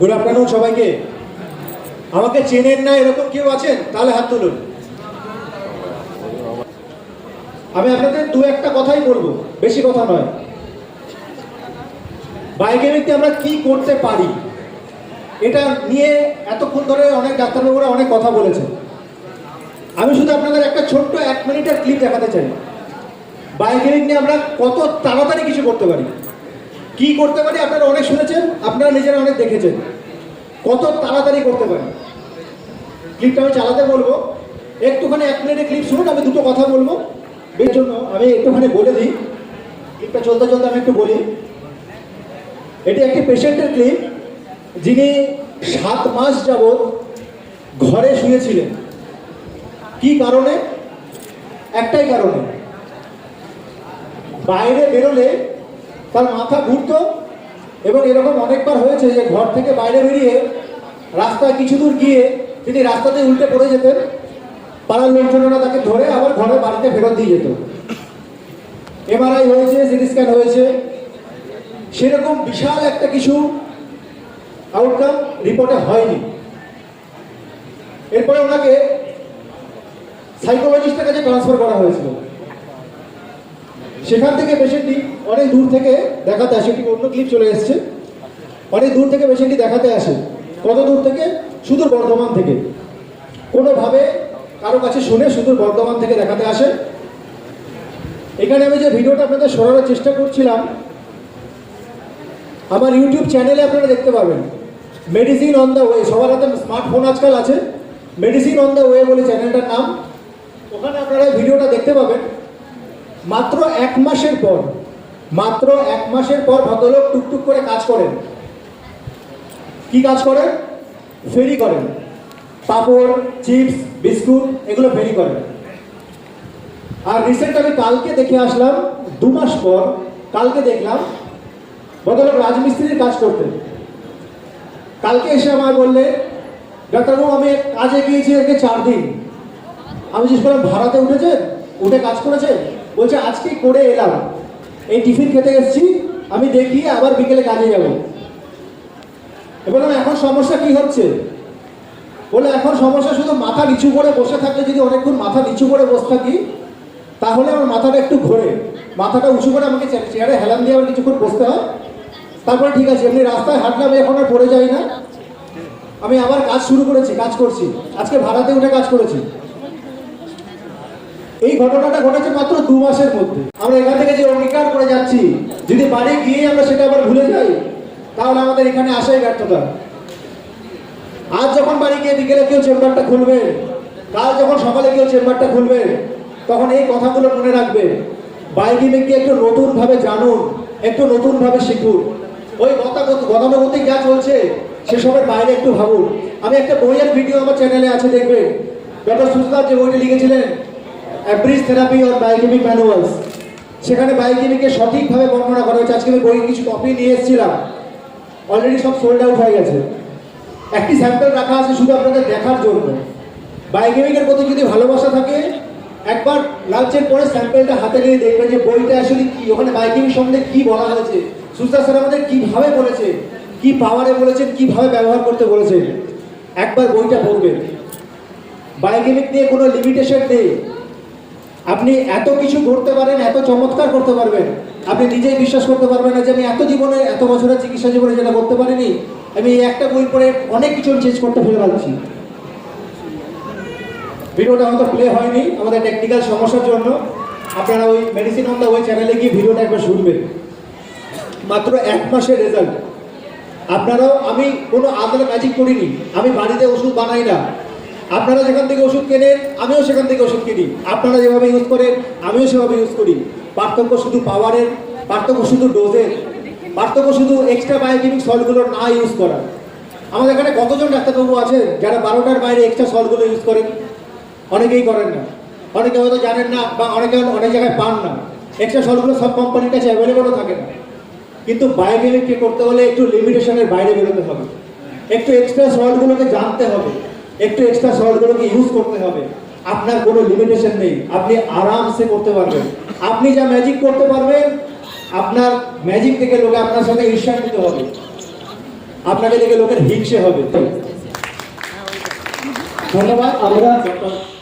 Good afternoon সবাইকে। আমাকে চেনেন না এরকম কেউ আছেন? তাহলে হাত তুলুন। আমি আপনাদের দু একটা কথাই বলব, বেশি কথা নয়। বায়োকেমিকতে আমরা কি করতে পারি? এটা নিয়ে এতক্ষণ ধরে অনেক ডাক্তারবাবুরা অনেক কথা বলেছেন। আমি শুধু আপনাদের একটা ছোট্ট এক মিনিটের ক্লিপ দেখাতে চাই। বায়োকেমিক নিয়ে আমরা কত তাড়াতাড়ি কিছু করতে পারি? কি করতে পারি আপনারা অনেক শুনেছেন, আপনারা নিজেরা অনেক দেখেছেন। কত তাড়াতাড়ি করতে পারি। ক্লিপটা আমি চালাতে বলব। একটুখানি এক মিনিটের ক্লিপ শুনুন, আমি দুটো কথা বলব। এর জন্য আমি একটুখানি বলে দিই। ক্লিপটা চলতে চলতে আমি একটু বলি। এটি একটি পেশেন্টের ক্লিপ যিনি সাত মাস যাবৎ ঘরে শুয়েছিলেন। কি কারণে? একটাই কারণে। বাইরে বেরোলে তার মাথা ঘুরতো এবং এরকম অনেকবার হয়েছে যে ঘর থেকে বাইরে বেরিয়ে রাস্তায় কিছু দূর গিয়ে তিনি রাস্তাতে উল্টে পড়ে যেতেন, পাড়ার লোকজনেরা তাকে ধরে আবার ঘরে বাড়িতে ফেরত দিয়ে যেত। এমআরআই হয়েছে, সিটি স্ক্যান হয়েছে, সেরকম বিশাল একটা কিছু আউটকাম রিপোর্টে হয়নি। এরপরে ওনাকে সাইকোলজিস্টের কাছে ট্রান্সফার করা হয়েছিল। সেখান থেকে পেশেন্টটি অনেক দূর থেকে দেখাতে আসে একটি অন্য ক্লিপ চলে এসছে। অনেক দূর থেকে পেশেন্টটি দেখাতে আসে। কত দূর থেকে? সুদূর বর্ধমান থেকে। কোনোভাবে কারও কাছে শুনে সুদূর বর্ধমান থেকে দেখাতে আসে। এখানে আমি যে ভিডিওটা আপনাদের সরানোর চেষ্টা করছিলাম, আমার ইউটিউব চ্যানেলে আপনারা দেখতে পাবেন। মেডিসিন অন দ্য ওয়ে সবার হাতে স্মার্টফোন আজকাল আছে। মেডিসিন অন দ্য ওয়ে বলে চ্যানেলটার নাম। ওখানে আপনারা ভিডিওটা দেখতে পাবেন। মাত্র এক মাসের পর, মাত্র এক মাসের পর ভদ্রলোক টুকটুক করে কাজ করেন। কি কাজ করেন? ফেরি করেন। পাপড়, চিপস, বিস্কুট, এগুলো ফেরি করেন। আর রিসেন্ট আমি কালকে দেখে আসলাম, দু মাস পর কালকে দেখলাম, ভদ্রলোক রাজমিস্ত্রির কাজ করতেন। কালকে এসে আমার বললে, ডাক্তারবাবু, আমি কাজে গিয়েছি আজকে চার দিন। আমি জিজ্ঞেস করলাম, ভাড়াতে উঠেছে উঠে কাজ করেছে বলছে আজকেই করে এলাম। এই টিফিন খেতে এসেছি, আমি দেখি আবার বিকেলে কাজে যাব। বললাম, এখন সমস্যা কি হচ্ছে? বলে এখন সমস্যা শুধু মাথা নিচু করে বসে থাকলে যদি অনেকক্ষণ মাথা নিচু করে বসে থাকি, তাহলে আমার মাথাটা একটু ঘোরে। মাথাটা উঁচু করে আমাকে চেয়ারে হেলান দিয়ে আবার কিছুক্ষণ বসতে হয়। তারপরে ঠিক আছে, এমনি রাস্তায় হাঁটলাম এখন আর পড়ে যাই না। আমি আবার কাজ শুরু করেছি, কাজ করছি। আজকে ভাড়াতে উঠে কাজ করেছি। এই ঘটনাটা ঘটেছে মাত্র দু মাসের মধ্যে। আমরা এখান থেকে যে অঙ্গীকার করে যাচ্ছি, যদি বাড়ি গিয়ে আমরা সেটা আবার ভুলে যাই, তাহলে আমাদের এখানে আসাই ব্যর্থতা। আজ যখন বাড়ি গিয়ে বিকেলে কেউ চেম্বারটা খুলবে, কাল যখন সকালে কেউ চেম্বারটা খুলবে, তখন এই কথাগুলো মনে রাখবে। বাইকিংকে একটু নতুনভাবে জানুন, একটু নতুনভাবে শিখুন। ওই গতানুগতিক যা চলছে সে সেসবের বাইরে একটু ভাবুন। আমি একটা বইয়ের ভিডিও আমার চ্যানেলে আছে, দেখবেন। ডক্টর সুস্তার যে বইটি লিখেছিলেন abridge therapy on biochemic manuals সেখানে বায়োকেমিকে সঠিকভাবে বর্ণনা করা হয়েছে। আজকে আমি বইয়ের কিছু কপি নিয়ে এসেছিলাম। অলরেডি সব সোল্ড আউট হয়ে গেছে। একটি স্যাম্পল রাখা আছে শুধু আপনাদের দেখার জন্য। বায়োকেমিকের প্রতি যদি ভালোবাসা থাকে, একবার লাঞ্চের পরে স্যাম্পেলটা হাতে নিয়ে দেখবেন যে বইটা আসলে কি। ওখানে বায়োকেমিক সম্বন্ধে কি বলা হয়েছে? সুস্তা স্যার আমাদের কীভাবে বলেছে? কি পাওয়ারে বলেছেন? কীভাবে ব্যবহার করতে বলেছেন? একবার বইটা পড়বেন। বায়োকেমিক নিয়ে কোনো লিমিটেশন নেই। আপনি এত কিছু করতে পারেন, এত চমৎকার করতে পারবেন। আপনি নিজেই বিশ্বাস করতে পারবেন না যে আমি এত জীবনে, এত বছরের চিকিৎসা জীবনে যেটা করতে পারিনি, আমি এই একটা বই পড়ে অনেক কিছু চেঞ্জ করতে ফেলে পাচ্ছি। ভিডিওটা হয়তো প্লে হয়নি, আমাদের টেকনিক্যাল সমস্যার জন্য। আপনারা ওই মেডিসিন অন দ্য ওই চ্যানেলে গিয়ে ভিডিওটা একবার শুনবেন। মাত্র এক মাসের রেজাল্ট আপনারাও, আমি কোনো আদলে ম্যাজিক করিনি। আমি বাড়িতে ওষুধ বানাই না। আপনারা যেখান থেকে ওষুধ কেনেন, আমিও সেখান থেকে ওষুধ কিনি। আপনারা যেভাবে ইউজ করেন, আমিও সেভাবে ইউজ করি। পার্থক্য শুধু পাওয়ারের পার্থক্য শুধু ডোজের পার্থক্য শুধু এক্সট্রা বায়োকেমিক সল্টগুলো না ইউজ করা আমাদের এখানে কতজন ডাক্তারবাবু আছে যারা বারোটার বাইরে এক্সট্রা সল্টগুলো ইউজ করেন? অনেকেই করেন না। অনেকে হয়তো জানেন না বা অনেকে অনেক জায়গায় পান না। এক্সট্রা সল্টগুলো সব কোম্পানির কাছে অ্যাভেলেবলও থাকে না। কিন্তু বায়োকেমিককে করতে হলে একটু লিমিটেশনের বাইরে বেরোতে হবে। একটু এক্সট্রা সল্টগুলোকে জানতে হবে। একটু এক্সট্রা শর্টগুলোকে ইউজ করতে হবে। আপনার কোনো লিমিটেশন নেই। আপনি আরামসে করতে পারবেন। আপনি যা ম্যাজিক করতে পারবেন, আপনার ম্যাজিক থেকে লোকে আপনার সাথে ঈর্ষান্বিত হবে। আপনাকে দেখে লোকের হিংসে হবে। ধন্যবাদ। আমরা